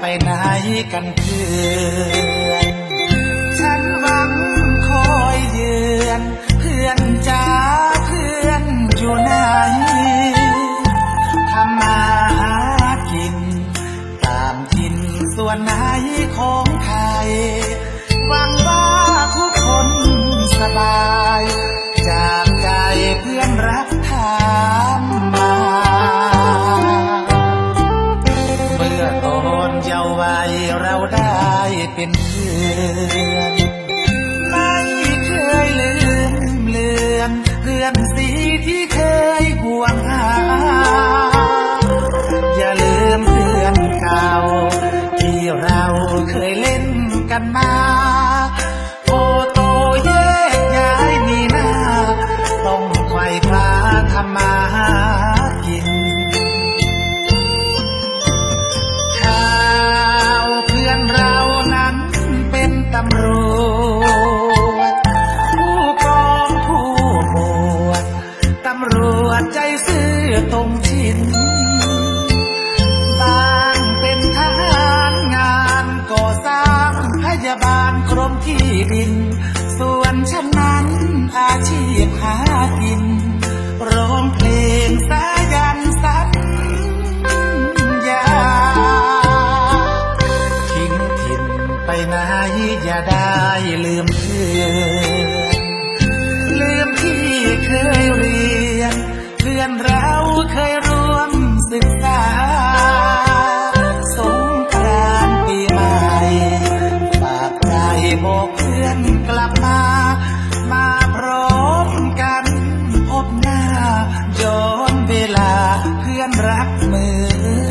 ไปไหนกันเพื่อนฉันหวังคอยเยือนเพื่อนจ้าเพื่อนอยู่ไหนทำมาหากิน ตามทินส่วนไหนของไทยหวังว่าทุกคน เป็นเพื่อนไม่เคยลืมเลือนเพื่อนสีที่เคยห่วงหา อย่าลืมเพื่อนเก่า ที่เราเคยเล่นกันมาโอโต วจใจซื่อตรงชินบางเป็นทหารงานก่อสร้างพยาบาลกรมที่ดิน ส่วนฉันนั้นอาชีพหากินร้องเพลงสายันสัญญาทิ้งถิ่นไปไหนอย่าได้ลืมเพื่อ อนเราเคยร่วมศึกษา สงกรานต์ปีใหม่ฝากใจบอกเพื่อนกลับมา มาพร้อมกันพบหน้าย้อนเวลาเพื่อนรักมือ